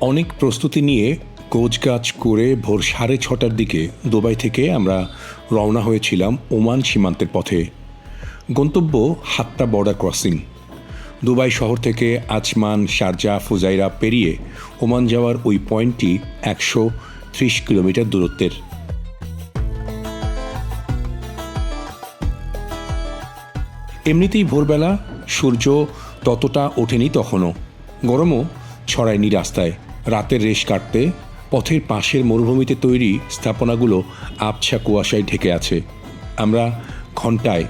অনেক প্রস্তুতি নিয়ে কোচগাছ করে ভোর সাড়ে ছটার দিকে দুবাই থেকে আমরা রওনা হয়েছিলাম ওমান সীমান্তের পথে। গন্তব্য হাত্তা বর্ডার ক্রসিং। দুবাই শহর থেকে আচমান, শারজা, ফুজাইরা পেরিয়ে ওমান যাওয়ার ওই পয়েন্টটি একশো ত্রিশ কিলোমিটার দূরত্বের। এমনিতেই ভোরবেলা সূর্য ততটা ওঠেনি তখনও। গরমও ছড়ায়নি রাস্তায়। রাতের রেশ কাটতে পথের পাশের মরুভূমিতে তৈরি স্থাপনাগুলো আবছা কুয়াশায় ঢেকে আছে। আমরা ঘন্টায়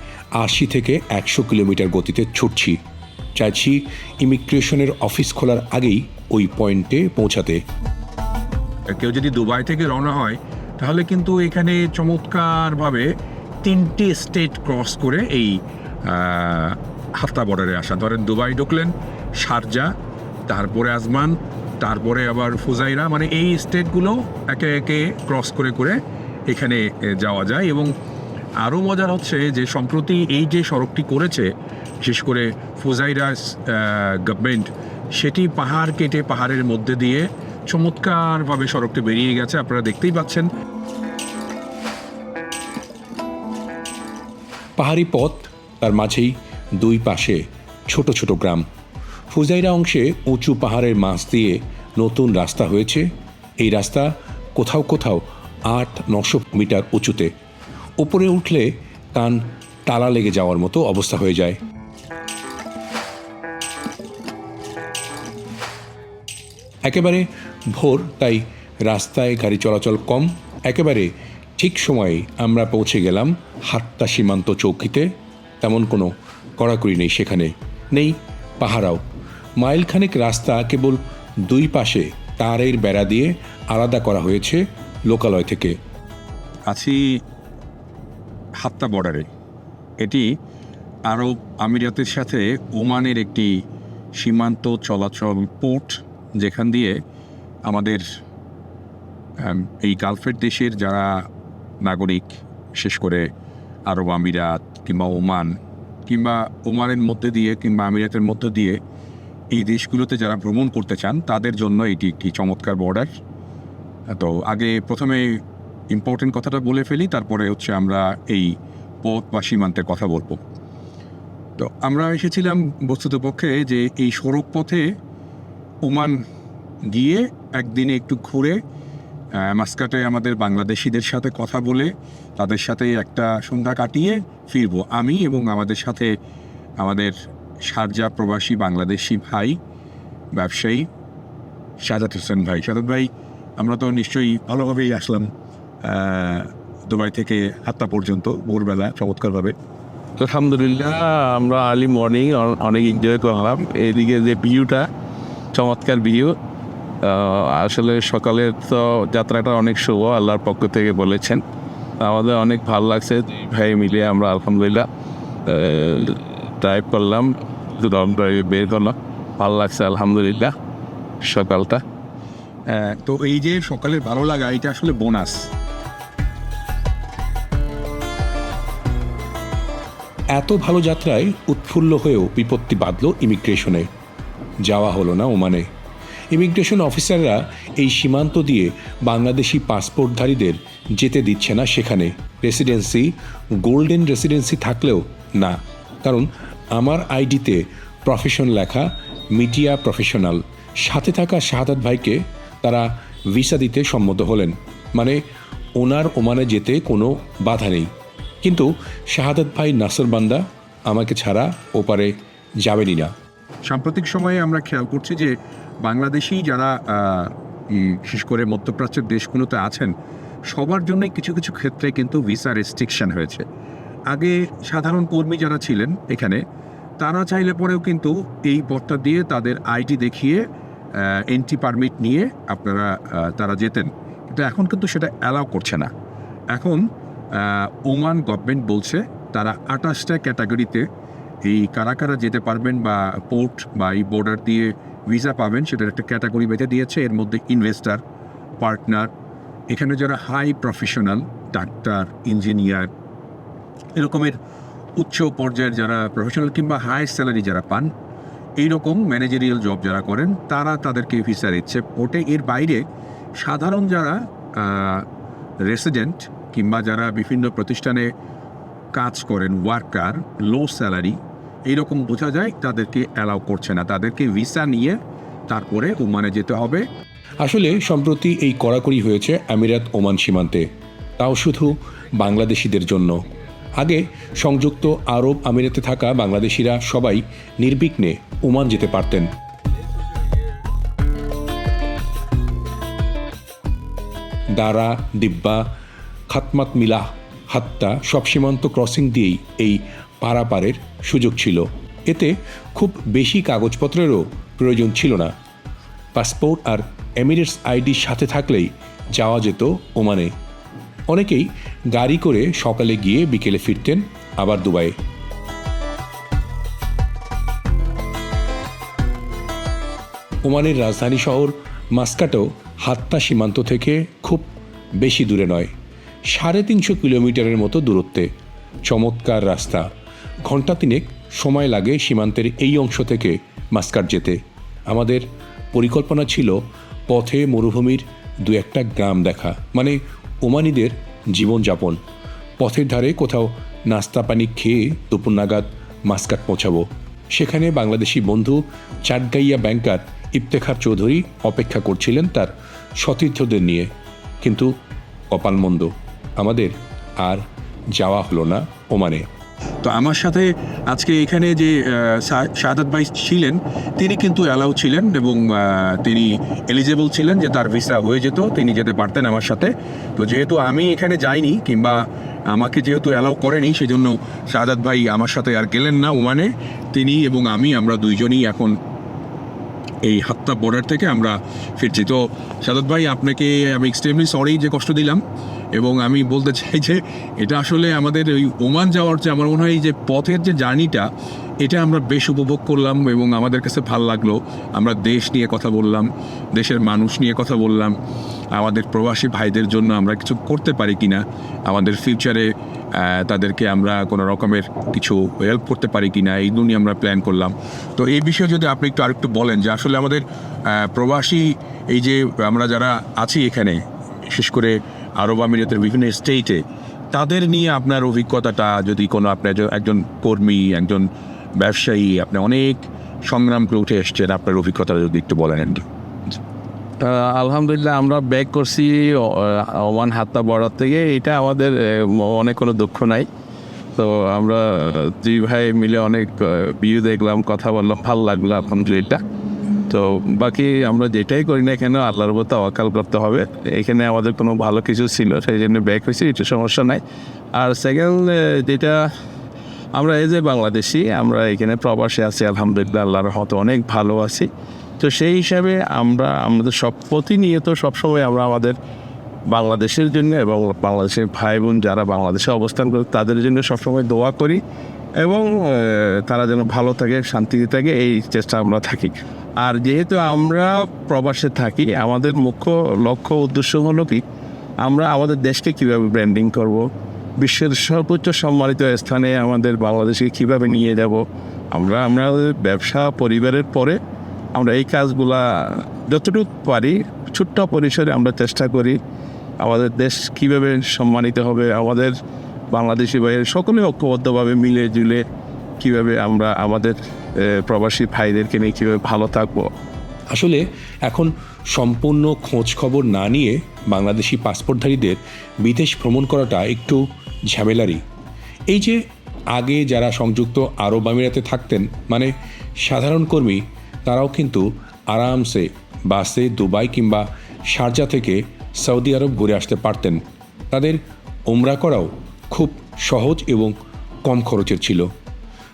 আশি থেকে একশো কিলোমিটার গতিতে ছুটছি। চাইছি ইমিগ্রেশনের অফিস খোলার আগেই ওই পয়েন্টে পৌঁছাতে। কেউ যদি দুবাই থেকে রওনা হয়, তাহলে কিন্তু এখানে চমৎকারভাবে তিনটি স্টেট ক্রস করে এই হাফতা বর্ডারে আসা। ধরেন দুবাই ঢুকলেন, শারজা, তারপরে আজমান তারপরে আবার ফুজাইরা মানে এই স্টেটগুলো একে একে ক্রস করে করে এখানে যাওয়া যায় এবং আরও মজার হচ্ছে যে সম্প্রতি এই যে সড়কটি করেছে, বিশেষ করে ফুজাইরা গভর্নমেন্ট সেটি পাহাড় কেটে পাহাড়ের মধ্যে দিয়ে চমৎকারভাবে সড়কটি বেরিয়ে গেছে, আপনারা দেখতেই পাচ্ছেন। পাহাড়ি পথ, তার মাঝেই দুই পাশে ছোট ছোট গ্রাম। ফুজাইরা অংশে উঁচু পাহাড়ের মাছ দিয়ে নতুন রাস্তা হয়েছে। এই রাস্তা কোথাও কোথাও আট, নশো মিটার উঁচুতে। উপরে উঠলে কান তালা লেগে যাওয়ার মতো অবস্থা হয়ে যায়। একেবারে ভোর, তাই রাস্তায় গাড়ি চলাচল কম। একেবারে ঠিক সময়ে আমরা পৌঁছে গেলাম হাত্তা সীমান্ত চৌকিতে। তেমন কোনো কড়াকড়ি নেই সেখানে। নেই পাহারাও। মাইলখানেক রাস্তা কেবল দুই পাশে তারের বেড়া দিয়ে আলাদা করা হয়েছে লোকালয় থেকে। আছি হাত্তা বর্ডারে। এটি আরব আমিরাতের সাথে ওমানের একটি সীমান্ত চলাচল পোর্ট, যেখান দিয়ে আমাদের এই গালফের দেশের যারা নাগরিক, বিশেষ করে আরব আমিরাত কিংবা ওমান, কিংবা ওমানের মধ্যে দিয়ে কিংবা আমিরাতের মধ্যে দিয়ে এই দেশগুলোতে যারা ভ্রমণ করতে চান, তাদের জন্য এটি একটি চমৎকার বর্ডার তো আগে প্রথমে ইম্পর্টেন্ট কথাটা বলে ফেলি, তারপরে হচ্ছে আমরা এই পথ বা সীমান্তের কথা বলব। তো আমরা এসেছিলাম বস্তুত পক্ষে যে এই সড়ক পথে ওমান গিয়ে একদিনে একটু ঘুরে মাস্কাটে আমাদের বাংলাদেশিদের সাথে কথা বলে, তাদের সাথে একটা সন্ধ্যা কাটিয়ে ফিরবো। আমি এবং আমাদের সাথে আমাদের সারজা প্রবাসী বাংলাদেশি ভাই, ব্যবসায়ী সাজাদ হোসেন ভাই। সাজাদ ভাই, আমরা তো নিশ্চয়ই ভালোভাবেই আসলাম দুবাই থেকে হাত্তা পর্যন্ত, ভোরবেলা, চমৎকারভাবে। আলহামদুলিল্লাহ, আমরা আর্লি মর্নিং অনেক এনজয় করলাম। এদিকে যে ভিউটা চমৎকার ভিউ আসলে সকালের তো যাত্রাটা অনেক শুভ, আল্লাহর পক্ষ থেকে বলেছেন। আমাদের অনেক ভালো লাগছে ভাই মিলে আমরা আলহামদুলিল্লাহ ড্রাইভ করলাম লং ড্রাইভে বের করলাম। ভালো লাগছে আলহামদুলিল্লাহ সকালটা। তো এই যে সকালের ভালো লাগা এটা আসলে বোনাস। এত ভালো যাত্রায় উৎফুল্ল হয়েও বিপত্তি বাঁধল ইমিগ্রেশনে। যাওয়া হলো না ওমানে। ইমিগ্রেশন অফিসাররা এই সীমান্ত দিয়ে বাংলাদেশি পাসপোর্টধারীদের যেতে দিচ্ছে না সেখানে। রেসিডেন্সি গোল্ডেন রেসিডেন্সি থাকলেও না। কারণ আমার আইডিতে প্রফেশন লেখা মিডিয়া প্রফেশনাল সাথে থাকা শাহাদাত ভাইকে তারা ভিসা দিতে সম্মত হলেন। মানে ওনার ওমানে যেতে কোনো বাধা নেই। কিন্তু শাহাদাত ভাই নাসর বান্দা আমাকে ছাড়া ওপারে যাবেনই না। সাম্প্রতিক সময়ে আমরা খেয়াল করছি যে বাংলাদেশি যারা বিশেষ করে মধ্যপ্রাচ্যের দেশগুলোতে আছেন, সবার জন্য কিছু কিছু ক্ষেত্রে কিন্তু ভিসা রেস্ট্রিকশন হয়েছে। আগে সাধারণ কর্মী যারা ছিলেন এখানে, তারা চাইলে পরেও কিন্তু এই পথটা দিয়ে তাদের আইডি দেখিয়ে এন্ট্রি পারমিট নিয়ে আপনারা তারা যেতেন। কিন্তু এখন কিন্তু সেটা অ্যালাউ করছে না। এখন ওমান গভর্নমেন্ট বলছে তারা আঠাশটা ক্যাটাগরিতে এই কারা কারা যেতে পারবেন বা পোর্ট বা এই বর্ডার দিয়ে ভিসা পাবেন, সেটার একটা ক্যাটাগরি বেঁধে দিয়েছে। এর মধ্যে ইনভেস্টার পার্টনার এখানে যারা হাই প্রফেশনাল ডাক্তার ইঞ্জিনিয়ার এরকমের উচ্চ পর্যায়ের যারা প্রফেশনাল কিংবা হাই স্যালারি যারা পান, এইরকম ম্যানেজারিয়াল জব যারা করেন, তারা তাদেরকে ভিসা দিচ্ছে। ওটে এর বাইরে সাধারণ যারা রেসিডেন্ট কিংবা যারা বিভিন্ন প্রতিষ্ঠানে কাজ করেন ওয়ার্কার লো স্যালারি এইরকম বোঝা যায় তাদেরকে অ্যালাউ করছে না। তাদেরকে ভিসা নিয়ে তারপরে ওমানে যেতে হবে। আসলে সম্প্রতি এই কড়াকড়ি হয়েছে আমিরাত ওমান সীমান্তে। তাও শুধু বাংলাদেশিদের জন্য। আগে সংযুক্ত আরব আমিরাতে থাকা বাংলাদেশিরা সবাই নির্বিঘ্নে ওমান যেতে পারতেন। দারা দিব্যা খাতমাত মিলাহ হাত্তা সব সীমান্ত ক্রসিং দিয়েই এই পারাপারের সুযোগ ছিল। এতে খুব বেশি কাগজপত্রেরও প্রয়োজন ছিল না। পাসপোর্ট আর এমিরেটস আইডির সাথে থাকলেই যাওয়া যেত ওমানে। অনেকেই গাড়ি করে সকালে গিয়ে বিকেলে ফিরতেন, আবার দুবাইয়ে। ওমানের রাজধানী শহর মাস্কাটো হাত্তা সীমান্ত থেকে খুব বেশি দূরে নয়, সাড়ে তিনশো কিলোমিটারের মতো দূরত্বে। চমৎকার রাস্তা। ঘণ্টা তিনেক সময় লাগে সীমান্তের এই অংশ থেকে মাস্কাট যেতে। আমাদের পরিকল্পনা ছিল পথে মরুভূমির দু একটা গ্রাম দেখা। মানে ওমানিদের জীবনযাপন। পথের ধারে কোথাও নাস্তা পানি খেয়ে দুপুর নাগাদ মাস্কাট পৌঁছাবো। সেখানে বাংলাদেশি বন্ধু চাটগাইয়া ব্যাংকার ইফতেখার চৌধুরী অপেক্ষা করছিলেন তার সতীর্থদের নিয়ে। কিন্তু কপালমন্দ, আমাদের আর যাওয়া হলো না ওমানে। তো আমার সাথে আজকে এখানে যে শাহাদ ভাই ছিলেন, তিনি কিন্তু অ্যালাউ ছিলেন এবং তিনি এলিজেবল ছিলেন যে তার ভিসা হয়ে যেত, তিনি যেতে পারতেন আমার সাথে। তো যেহেতু আমি এখানে যাইনি কিংবা আমাকে যেহেতু অ্যালাউ করেনি সেই জন্য শাহাদাত ভাই আমার সাথে আর গেলেন না ওমানে। তিনি এবং আমি, আমরা দুইজনই এখন এই হাত্তা বর্ডার থেকে আমরা ফিরছি। তো সাদত ভাই, আপনাকে আমি এক্সট্রিমলি সরি যে কষ্ট দিলাম এবং আমি বলতে চাই যে, এটা আসলে আমাদের ওই ওমান যাওয়ার যে আমার মনে হয় যে পথের যে জার্নিটা এটা আমরা বেশ উপভোগ করলাম এবং আমাদের কাছে ভালো লাগল। আমরা দেশ নিয়ে কথা বললাম, দেশের মানুষ নিয়ে কথা বললাম। আমাদের প্রবাসী ভাইদের জন্য আমরা কিছু করতে পারি কি না আমাদের ফিউচারে তাদেরকে আমরা কোনো রকমের কিছু হেল্প করতে পারি কিনা এইগুলো নিয়ে আমরা প্ল্যান করলাম। তো এই বিষয়ে যদি আপনি একটু আরেকটু বলেন যে আসলে আমাদের প্রবাসী এই যে আমরা যারা আছি এখানে, বিশেষ করে আরব আমিরাতের বিভিন্ন স্টেটে তাদের নিয়ে আপনার অভিজ্ঞতাটা যদি কোনো আপনার একজন কর্মী, একজন ব্যবসায়ী, আপনি অনেক সংগ্রাম করে উঠে এসছেন। আপনার অভিজ্ঞতা যদি একটু বলেন আলহামদুলিল্লাহ, আমরা ব্যাক করছি ও- ওমান হাত্তা বর্ডার থেকে। এটা আমাদের অনেক কোনো দুঃখ নাই। তো আমরা দুই ভাই মিলে অনেক ভিউ দেখলাম, কথা বললাম, ভালো লাগল, আলহামদুলিল্লাহ। তো বাকি আমরা যেটাই করি না কেন, আল্লাহর মতো অকাল করতে হবে। এখানে আমাদের কোনো ভালো কিছু ছিল, সেই জন্য ব্যাক হয়েছি, এটা সমস্যা নাই। আর সেকেন্ড যেটা আমরা এই যে বাংলাদেশি, আমরা এখানে প্রবাসে আছি, আলহামদুলিল্লাহ, আল্লাহর রহমতে অনেক ভালো আছি। তো সেই হিসাবে আমরা, আমাদের সব প্রতিনিয়ত সবসময় আমরা আমাদের বাংলাদেশের জন্য এবং বাংলাদেশের ভাই বোন যারা বাংলাদেশে অবস্থান করে, তাদের জন্য সবসময় দোয়া করি এবং তারা যেন ভালো থাকে, শান্তিতে থাকে, এই চেষ্টা আমরা থাকি। আর যেহেতু আমরা প্রবাসে থাকি, আমাদের মুখ্য লক্ষ্য উদ্দেশ্য হলো কি, আমরা আমাদের দেশকে কীভাবে ব্র্যান্ডিং করব বিশ্বের সর্বোচ্চ সম্মানিত স্থানে আমাদের বাংলাদেশকে কীভাবে নিয়ে যাব? আমরা আমরা ব্যবসা, পরিবারের পরে আমরা এই কাজগুলা যতটুকু পারি ছোট্ট পরিসরে আমরা চেষ্টা করি আমাদের দেশ কীভাবে সম্মানিত হবে, আমাদের বাংলাদেশি ভাইয়ের সকলে ঐক্যবদ্ধভাবে মিলে জুলে কীভাবে আমরা আমাদের প্রবাসী ভাইদেরকে নিয়ে কীভাবে ভালো থাকব। আসলে এখন সম্পূর্ণ খোঁজ খবর না নিয়ে বাংলাদেশি পাসপোর্টধারীদের বিদেশ ভ্রমণ করাটা একটু ঝামেলারই। এই যে আগে যারা সংযুক্ত আরব আমিরাতে থাকতেন মানে সাধারণ কর্মী, তারাও কিন্তু আরামসে বাসে দুবাই কিংবা শারজা থেকে সৌদি আরব ঘুরে আসতে পারতেন। তাদের ওমরা করাও খুব সহজ এবং কম খরচের ছিল।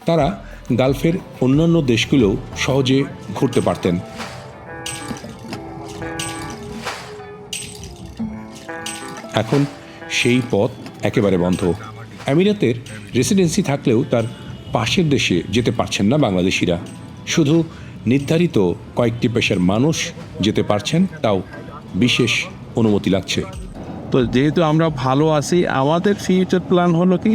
তারা গালফের অন্যান্য দেশগুলোও সহজে ঘুরতে পারতেন। এখন সেই পথ একেবারে বন্ধ। আমিরাতের রেসিডেন্সি থাকলেও তার পাশের দেশে যেতে পারছেন না বাংলাদেশিরা। শুধু নির্ধারিত কয়েকটি পেশার মানুষ যেতে পারছেন, তাও বিশেষ অনুমতি লাগছে। তো যেহেতু আমরা ভালো আছি, আমাদের ফিউচার প্ল্যান হলো কি,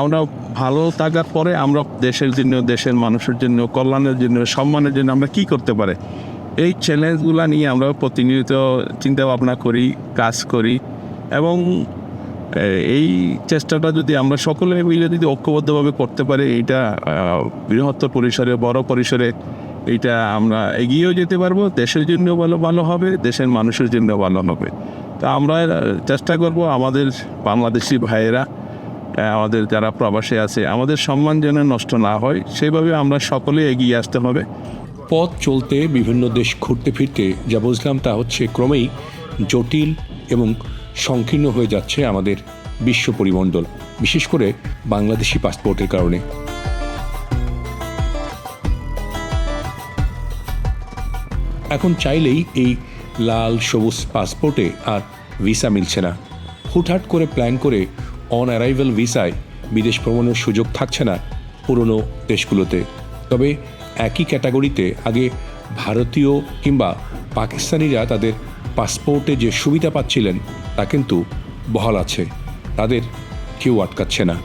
আমরা ভালো থাকার পরে আমরা দেশের জন্য, দেশের মানুষের জন্য, কল্যাণের জন্য, সম্মানের জন্য আমরা কি করতে পারে? এই চ্যালেঞ্জগুলো নিয়ে আমরা প্রতিনিয়ত চিন্তা ভাবনা করি, কাজ করি এবং এই চেষ্টাটা যদি আমরা সকলে মিলে যদি ঐক্যবদ্ধভাবে করতে পারি, এইটা বৃহত্তর পরিসরে, বড় পরিসরে এইটা আমরা এগিয়েও যেতে পারব, দেশের জন্য ভালো ভালো হবে, দেশের মানুষের জন্য ভালো হবে। তা আমরা চেষ্টা করব আমাদের বাংলাদেশি ভাইয়েরা আমাদের যারা প্রবাসে আছে, আমাদের সম্মান যেন নষ্ট না হয় সেভাবে আমরা সকলে এগিয়ে আসতে হবে। পথ চলতে বিভিন্ন দেশ ঘুরতে ফিরতে যা বুঝলাম তা হচ্ছে ক্রমেই জটিল এবং সংকীর্ণ হয়ে যাচ্ছে আমাদের বিশ্ব পরিমণ্ডল, বিশেষ করে বাংলাদেশি পাসপোর্টের কারণে। এখন চাইলেই এই লাল সবুজ পাসপোর্টে আর ভিসা মিলছে না। হুটহাট করে প্ল্যান করে অন অ্যারাইভাল ভিসায় বিদেশ ভ্রমণের সুযোগ থাকছে না পুরনো দেশগুলোতে। তবে একই ক্যাটাগরিতে আগে ভারতীয় কিংবা পাকিস্তানিরা তাদের পাসপোর্টে যে সুবিধা পাচ্ছিলেন তা কিন্তু বহাল আছে। তাদের কেউ আটকাচ্ছে না।